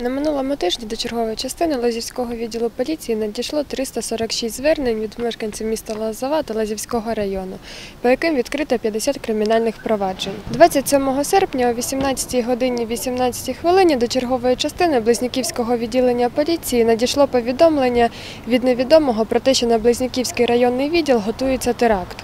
На минулому тижні до чергової частини Лозівського відділу поліції надійшло 346 звернень від мешканців міста Лозова та Лозівського району, по яким відкрито 50 кримінальних проваджень. 27 серпня о 18 годині 18 хвилині до чергової частини Близнюківського відділення поліції надійшло повідомлення від невідомого про те, що на Близнюківський районний відділ готується теракт.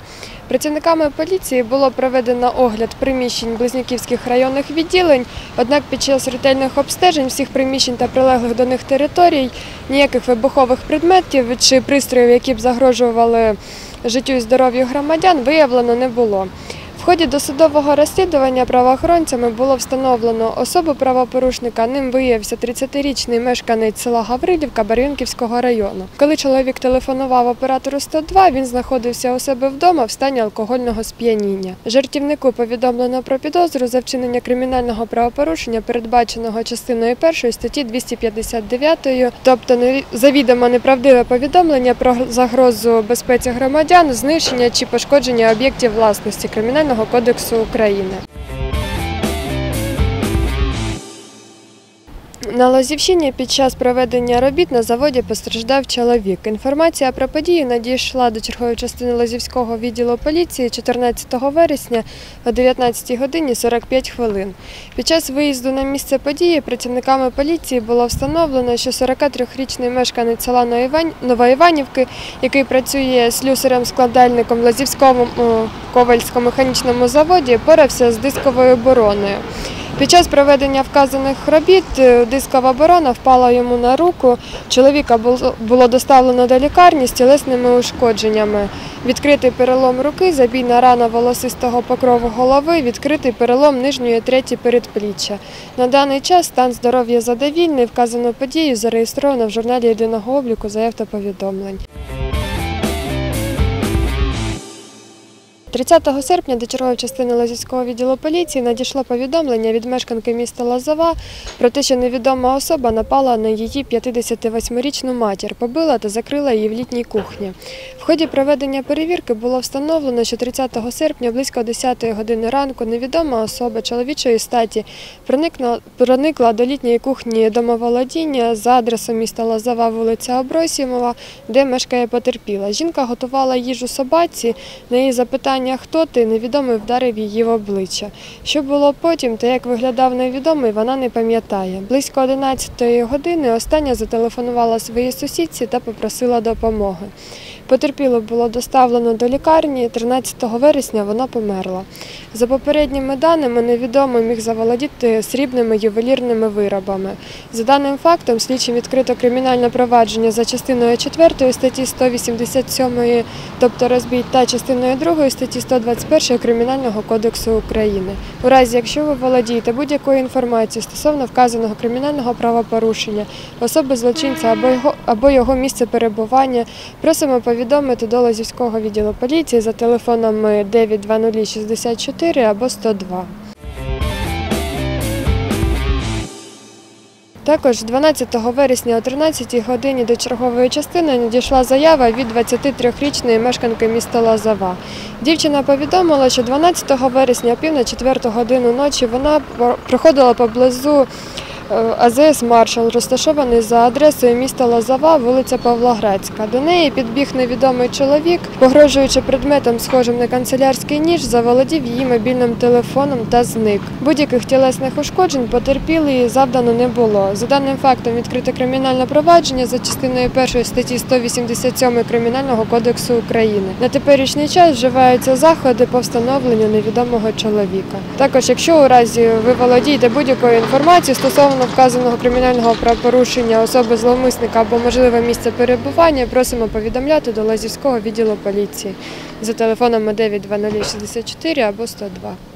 Працівниками поліції було проведено огляд приміщень близнюківських районних відділень, однак під час ретельних обстежень всіх приміщень та прилеглих до них територій ніяких вибухових предметів чи пристроїв, які б загрожували життю і здоров'ю громадян, виявлено не було. В ході досудового розслідування правоохоронцями було встановлено особу правопорушника. Ним виявився 30-річний мешканець села Гаврилівка Барвінківського району. Коли чоловік телефонував оператору 102, він знаходився у себе вдома в стані алкогольного сп'яніння. Жартівнику повідомлено про підозру за вчинення кримінального правопорушення, передбаченого частиною 1 статті 259, тобто завідомо неправдиве повідомлення про загрозу безпеці громадян, знищення чи пошкодження об'єктів власності Кримінального кодексу України. На Лозівщині під час проведення робіт на заводі постраждав чоловік. Інформація про подію надійшла до чергової частини Лозівського відділу поліції 14 вересня о 19 годині 45 хвилин. Під час виїзду на місце події працівниками поліції було встановлено, що 43-річний мешканець села Новоіванівки, який працює слюсарем-складальником в Лозівському ковальсько-механічному заводі, порався з дисковою обороною. Під час проведення вказаних робіт е, дискова оборона впала йому на руку. Чоловіка було доставлено до лікарні з тілесними ушкодженнями. Відкритий перелом руки, забійна рана волосистого покрову голови, відкритий перелом нижньої треті передпліччя. На даний час стан здоров'я задовільний. Вказану подію зареєстровано в журналі єдиного обліку заяв та повідомлень. 30 серпня до чергової частини Лозівського відділу поліції надійшло повідомлення від мешканки міста Лозова про те, що невідома особа напала на її 58-річну матір, побила та закрила її в літній кухні. В ході проведення перевірки було встановлено, що 30 серпня близько 10 години ранку невідома особа чоловічої статі проникла, до літньої кухні домоволодіння за адресою міста Лозова, вулиця Обросімова, де мешкає потерпіла. Жінка готувала їжу собаці. На її запитання, хто ти, невідомий вдарив її в обличчя. Що було потім та як виглядав невідомий, вона не пам'ятає. Близько 11 години остання зателефонувала своїй сусідці та попросила допомоги. Потерпіло було доставлено до лікарні. 13 вересня вона померла. За попередніми даними, невідомий міг заволодіти срібними ювелірними виробами. За даним фактом, слідчим відкрито кримінальне провадження за частиною 4 статті 187, тобто розбій, та частиною 2 статті 121 Кримінального кодексу України. У разі, якщо ви володієте будь-якою інформацією стосовно вказаного кримінального правопорушення, особи злочинця або його, або його місце перебування, просимо повідомити до Лозівського відділу поліції за телефонами 92064 або 102. Також 12 вересня о 13 годині до чергової частини надійшла заява від 23-річної мешканки міста Лазава. Дівчина повідомила, що 12 вересня о пів на 4 годину ночі вона про- проходила поблизу АЗС Маршал, розташований за адресою міста Лозова, вулиця Павлоградська. До неї підбіг невідомий чоловік, погрожуючи предметом, схожим на канцелярський ніж, заволодів її мобільним телефоном та зник. Будь-яких тілесних ушкоджень потерпілої завдано не було. За даним фактом відкрите кримінальне провадження за частиною 1 статті 187 Кримінального кодексу України. На теперішній час вживаються заходи по встановленню невідомого чоловіка. Також, якщо у разі ви володієте будь-якою інформацією стосовно вказаного кримінального правопорушення особи зловмисника або можливе місце перебування, просимо повідомляти до Лазівського відділу поліції за телефонами 92064 або 102.